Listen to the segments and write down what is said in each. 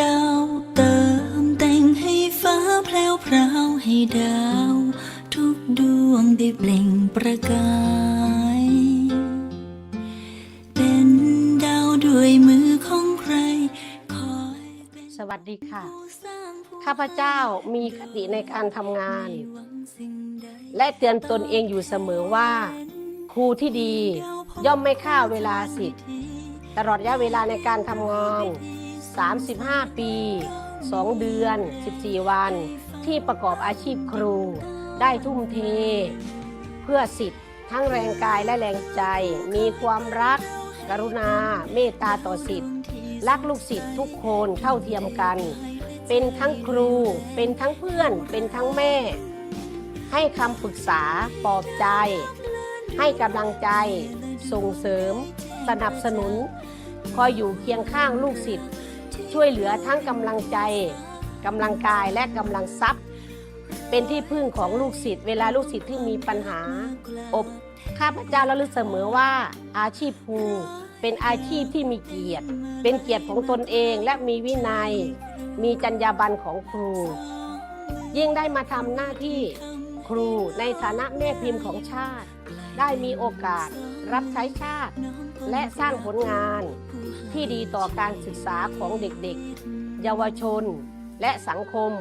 ดาว เติมแต่งให้ฟ้าแพรวพราวให้ดาว ทุกดวงได้เปล่งประกาย เป็นดาวด้วยมือของใคร คอยเป็นสวัสดีค่ะผู้สร้างผู้ข้าพเจ้ามีคติในการทำงานไม่หวังสิ่งใดและเตือนตนเองอยู่เสมอว่า ครูที่ดีย่อมไม่ฆ่าเวลาสิทธิ์ ตลอดระยะเวลาในการทำงาน 35 ปี 2 เดือน 14 วัน ที่ประกอบอาชีพครู ได้ทุ่มเท เพื่อสิทธิ์ทั้งแรงกายและแรงใจ มีความรัก กรุณา เมตตาต่อสิทธิ์รักลูกศิษย์ทุกคนเท่าเทียมกัน เป็นทั้งครู เป็นทั้งเพื่อน เป็นทั้งแม่ ให้คำปรึกษาปลอบใจ ให้กำลังใจ ส่งเสริม สนับสนุน คอยอยู่เคียงข้างลูกศิษย์ ช่วยเหลือทั้งกำลังใจกำลังกายและกำลังทรัพย์ เป็นที่พึ่งของลูกศิษย์เวลาลูกศิษย์ที่มีปัญหา อบข้าพเจ้าระลึกเสมอว่าอาชีพครูเป็นอาชีพที่มีเกียรติ เป็นเกียรติของตนเองและมีวินัย มีจรรยาบรรณของครู ยิ่งได้มาทำหน้าที่ครูในฐานะแม่พิมพ์ของชาติ ได้มีโอกาสรับใช้ชาติ และสร้างผลงาน ที่ดีต่อการศึกษาของเด็กๆ เยาวชนและสังคม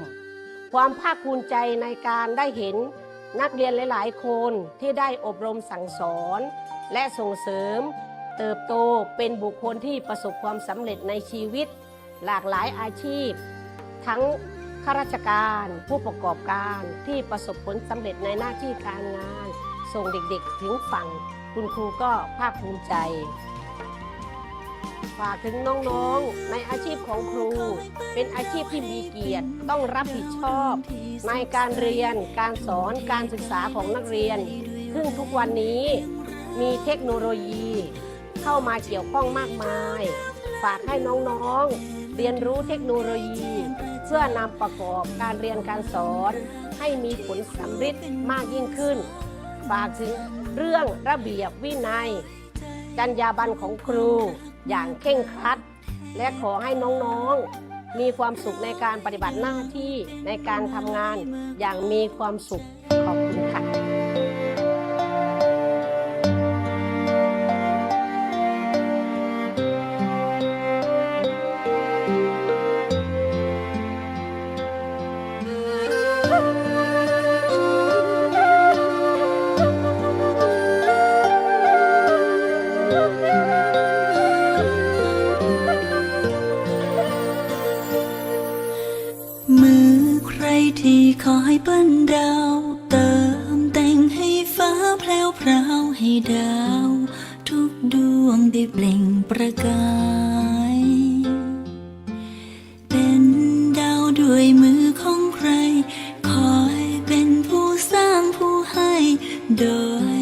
ความภาคภูมิใจในการได้เห็นนักเรียนหลายๆ คนที่ได้อบรมสั่งสอน และส่งเสริม เติบโตเป็นบุคคลที่ประสบความสำเร็จในชีวิต หลากหลายอาชีพ ทั้งข้าราชการผู้ประกอบการที่ประสบผลสำเร็จในหน้าที่การงาน ส่งเด็กๆถึงฝั่งคุณครูก็ภาคภูมิใจ ฝากถึงน้องๆ ในอาชีพของครู เป็นอาชีพที่มีเกียรติต้องรับผิดชอบ ในการเรียนการสอนการศึกษาของนักเรียน ซึ่งทุกวันนี้มีเทคโนโลยี เข้ามาเกี่ยวข้องมากมาย ฝากให้น้องๆ เรียนรู้เทคโนโลยี เพื่อนำประกอบการเรียนการสอน ให้มีผลสำเร็จมากยิ่งขึ้น ฝากถึงเรื่องระเบียบวินัย จรรยาบรรณของครู อย่างเคร่งครัด และขอให้น้องๆ มีความสุขในการปฏิบัติหน้าที่ในการทำงานอย่างมีความสุขขอบคุณค่ะ เติมแต่งให้ฟ้าแพรวพราวให้ดาว ทุกดวงได้เปล่งประกาย เป็นดาวด้วยมือของใคร คอยเป็นผู้สร้างผู้ให้ โดย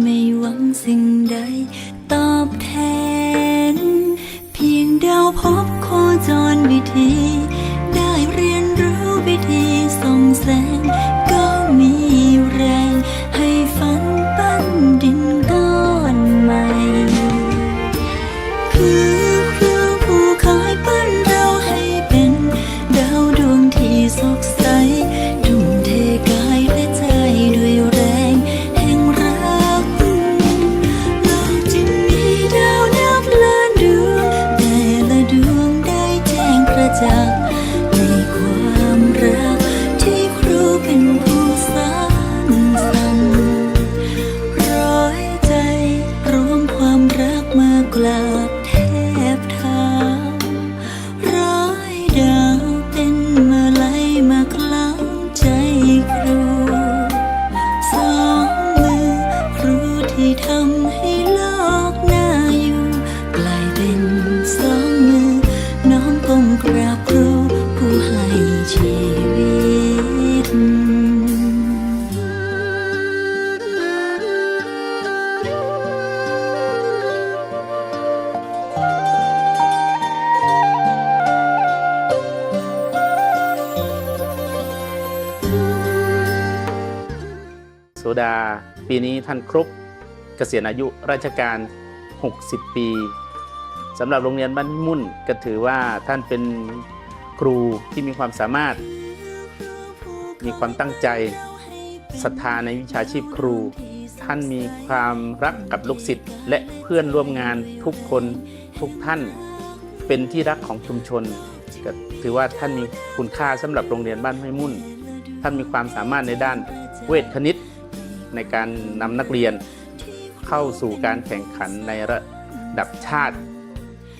ไม่หวังสิ่งใด ตอบแทน เพียงดาวพบโคจรวิธี ได้เรียนรู้วิธีส่องแสง สดา ปีนี้ท่านครบเกษียณอายุราชการ 60 ปีสำหรับโรงเรียนบ้านพิมุ่นก็ถือว่าท่านเป็นครูที่มีความสามารถ มีความตั้งใจศรัทธาในวิชาชีพครู ท่านมีความรักกับลูกศิษย์และเพื่อนร่วมงานทุกคนทุกท่าน เป็นที่รักของชุมชนก็ถือว่าท่านมีคุณค่าสำหรับโรงเรียนบ้านห้วยมุ่น ท่านมีความสามารถในด้านเวทคณิต ในการนำนักเรียนเข้าสู่การแข่งขันในระดับชาติ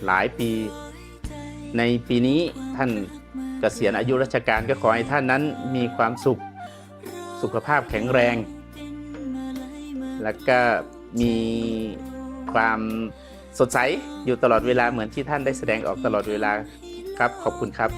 หลายปี ในปีนี้ท่านเกษียณอายุราชการก็ขอให้ท่านนั้นมีความสุขสุขภาพแข็งแรง แล้วก็มีความสดใสอยู่ตลอดเวลาเหมือนที่ท่านได้แสดงออกตลอดเวลาครับขอบคุณครับ